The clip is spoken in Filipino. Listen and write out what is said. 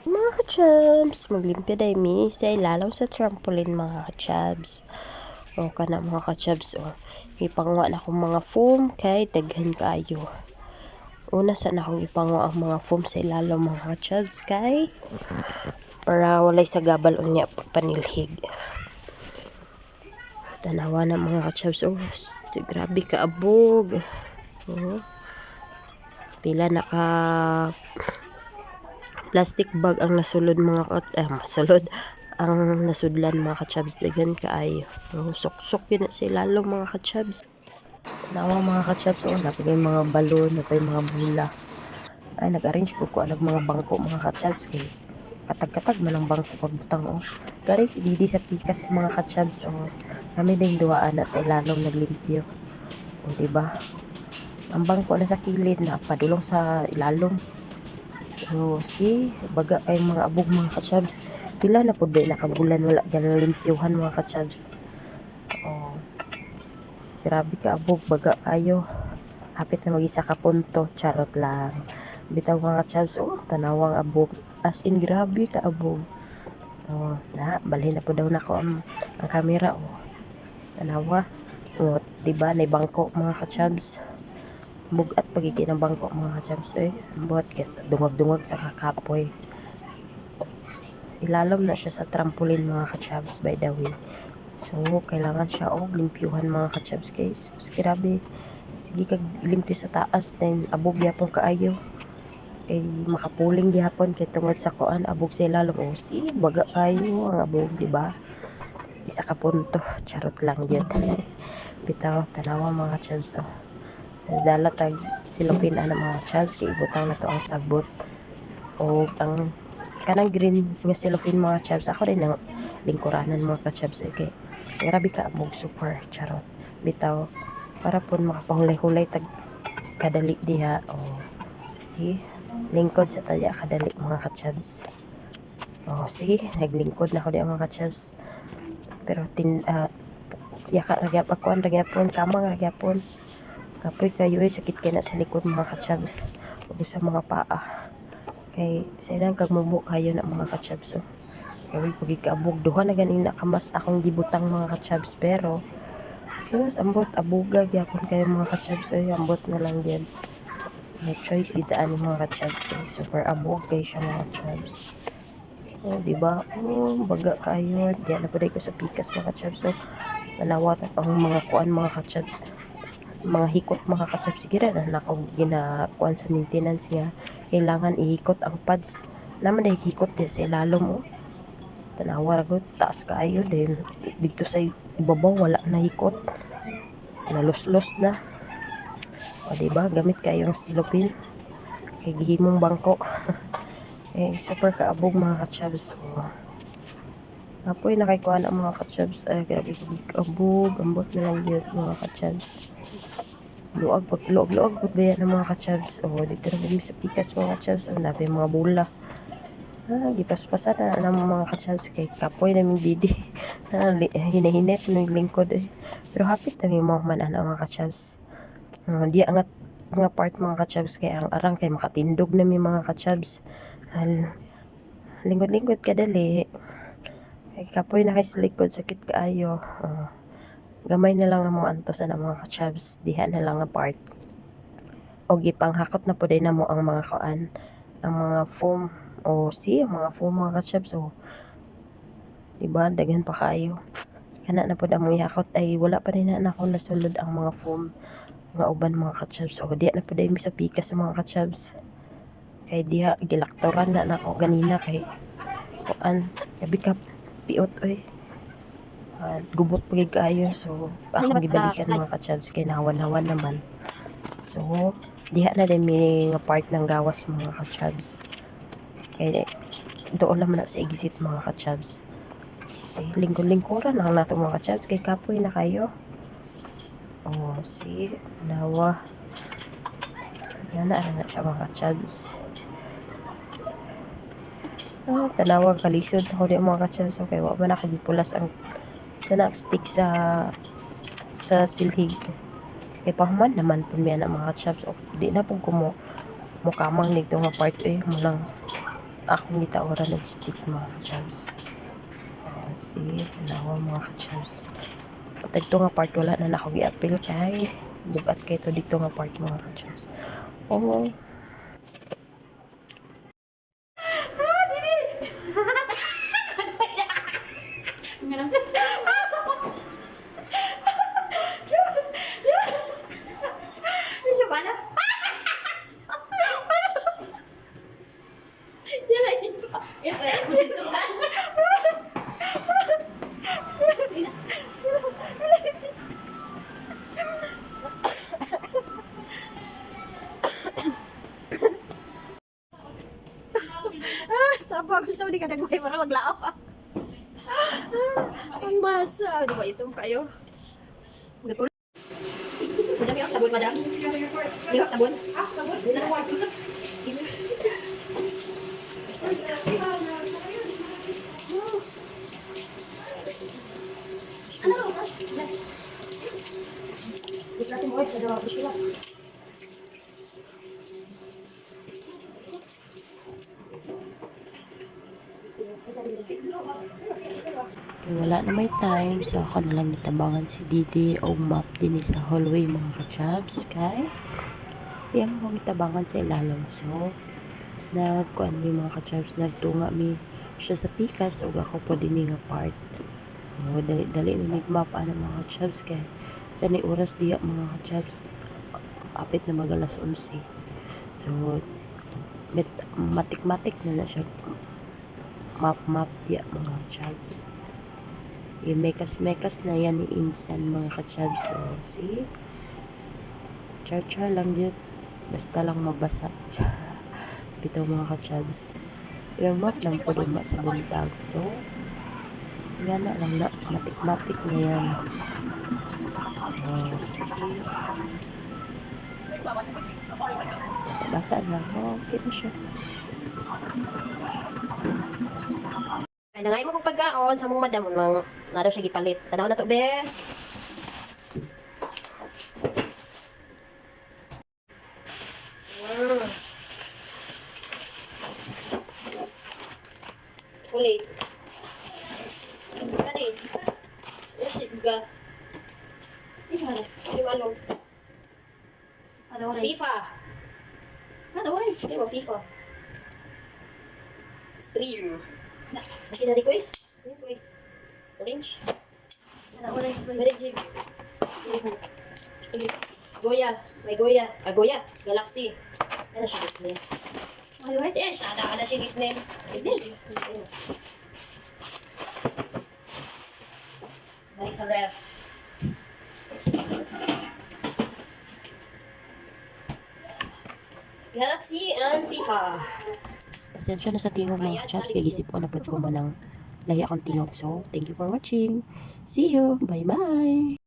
Mga kachabs, maglimpya day mi sa ilalaw sa trampoline mga kachabs. O kana mga kachabs o. Ipangwa na akong mga foam kay daghan kaayo. Una sana akong ipangwa ang mga foam sa ilalaw mga kachabs kay para walay sa gabal unya panilhig. Tanawa na mga kachabs. Si- grabe ka abog. Oh. Pila naka plastic bag ang nasulod mga kat eh, masulod. Ang nasudlan mga kachabs dagan kaayo oh, sok-sok yun na sa ilalong mga kachabs nawa mga kachabs oh, napagay mga balon napagay mga bula. Ay nag-arrange po ko ang mga bangko mga kachabs kay katag-katag man ang bangko pagbutang oh. Gari si Didi sa pikas mga kachabs oh kami din duwaan na sa ilalong naglimpyo. Oh diba? Ang bangko na sa kilid na padulong sa ilalong So, si baga kay mga abog mga kachabs. Pila na po ba nakabulan wala galalimpyuhan mga kachabs. Oh. Grabe ka abog baga kayo. Hapit na mag-isa ka punto. Charot lang. Bitaw mga kachabs. Oh, tanawang abog. As in, grabe ka abog. Oh, na, balhin na po daw na ko ang, ang camera. Oh. Tanawa. Oh, diba, na bangko mga kachabs bugat pagiging ng bangko mga kachabs eh buhat kes dungag-dungag sa kakapoy ilalom na siya sa trampoline mga kachabs by the way. So kailangan siya og limpyuhan mga kachabs guys. So, grabe. Sige kag limpyo sa taas then abog yapon kaayo. Kay makapuling gihapon kay tungod sa kuan abog sa ilalom o si baga kayo ang abog di ba? Isa ka punto charot lang yun bitaw tanawa mga kachabs oh dala tag silupin ana mga chavs kay ibutang na to ang sagbot. O ang kanang green nga silupin mga chavs ako rin ang lingkuranan mga ka-chavs eh, kay grabe ka amog super charot. Bitaw para pun makapahulay-hulay tag kadali diha o si lingkod sa taya kadali mga ka-chavs o si naglingkod na ako di mga ka-chavs pero tin uh, yaka ragyap ako ang ragyapon kamang ragyapon Kapoy kayo ay sakit kay na sa likod mga kachabs. O sa mga paa. Kay sa ilang kagmubo kayo na mga kachabs. So, kaya pagi kaabog duha na ganin na kamas akong gibutang mga kachabs. Pero, sus ambot abuga gyapon kayo mga kachabs. Ay ambot na lang yan. No choice gitaan ni mga kachabs kay super abog kay siya mga kachabs. Oh, di ba? Oh, baga kayo. Di na pa ko sa pikas mga kachabs. So, nanawat ang mga kuan mga kachabs mga hikot mga kachap sige na ginakuan sa maintenance nga kailangan ihikot ang pads. Naman dahil hikot din sa ilalom mo tanawa ragot taas kaayo din. Dito sa ibabaw wala na hikot. Naluslos na. O diba? Gamit kayong silupin. Kay gihimong bangko. Eh super kaabog mga kachabs o Apoy nakikuha ang mga kachabs ay grabe abog. Ambot na lang yun mga kachabs luag pag luag luag pag baya ng mga kachabs. Oh dito na kami sa pikas mga kachabs. Ang nabi mga bula. Ah gipaspasan na ng mga kachabs kay kapoy namin didi. Ah, hinahinit ng lingkod eh. Pero hapit na mga manan ang mga kachabs. Uh, di angat mga part mga kachabs kay ang arang kay makatindog na may mga kachabs. Al, lingkod-lingkod kadali kay kapoy na kay sa likod sakit kaayo. Uh, gamay na lang ang mga antos na mga kachabs diha na lang ang part. O gipanghakot na din na mo ang mga kaan ang mga foam o si ang mga foam mga kachabs o diba daghan pa kayo. Kana na po na mo ihakot ay wala pa rin na ako nasulod ang mga foam nga uban mga kachabs o diha na po din sa pikas sa mga kachabs kay diha gilaktoran na nako ganina kay kuan gabi ka piot oy uh, gubot pagig kayo so akong gibalikan mga kachabs kay nahawan-hawan naman. So diha na din may nga part ng gawas mga kachabs kay doon naman na sa exit mga kachabs si lingkod-lingkuran lang nato mga kachabs kay kapoy na kayo. Oh si nawa. Na na siya mga kachabs Ah, tanawag kalisod. Ako di mga kachabs. Okay, wa man ako gipulas ang sana stick sa sa silhig kay pahuman naman po miya na mga chops o di na po kumo mukamang nito nga part eh mo lang akong gitaora ng stick mga kachabs. Uh, sige, tanawa mga kachabs. Patag to nga part wala na nako gi-appeal kay bugat kay to dito nga part mga kachabs. Oh, Siya ba na? Yan ay iba. Yan ay iba. Sisukan. Sapa ko sa di ka nagway para maglao. Ang basa. Di ba itong kayo? Gatulog. Madam, yung sabon, madam. Yung sabon. Ah, sabon? Kay wala na may time. So ako na lang gitabangan si Didi. O map din sa hallway mga kachabs kay Iyang mo gitabangan sa ilalom so nagkuan mi mga kachabs nagtunga mi siya sa pikas ug ako po din nga part. O dali dali na map ana mga kachabs kay sa ni oras diya mga kachabs apit na magalas 11 so met, matik-matik na na siya. Map map diya mga kachabs yung mekas-mekas na yan ni Insan mga kachabs so see char-char lang din basta lang mabasa. Bitaw mga kachabs yung map lang po duma sa buntag? So nga na lang na matik-matik na yan see basa-basa na oh, okay na siya Ay, nangay mo kong pagkaon sa mong madam. Nang, na daw siya gipalit. Tanaw na to, be. Mm. Ulit. Kani. Ga. Di malo. FIFA. Ano, wala. Di ba, FIFA. Stream. Hindi na request. Ano request? Orange. Ano orange? Very cheap. Goya. May Goya. Ah, Goya. Galaxy. Ano siya nickname? Ay, wait. Yes, ada ada siya nickname. Hindi. Balik sa ref. Galaxy and FIFA. Pasensya na sa tingog mga chaps, kay gisip ko na po ko manang laya akong tingog. So, thank you for watching. See you. Bye-bye.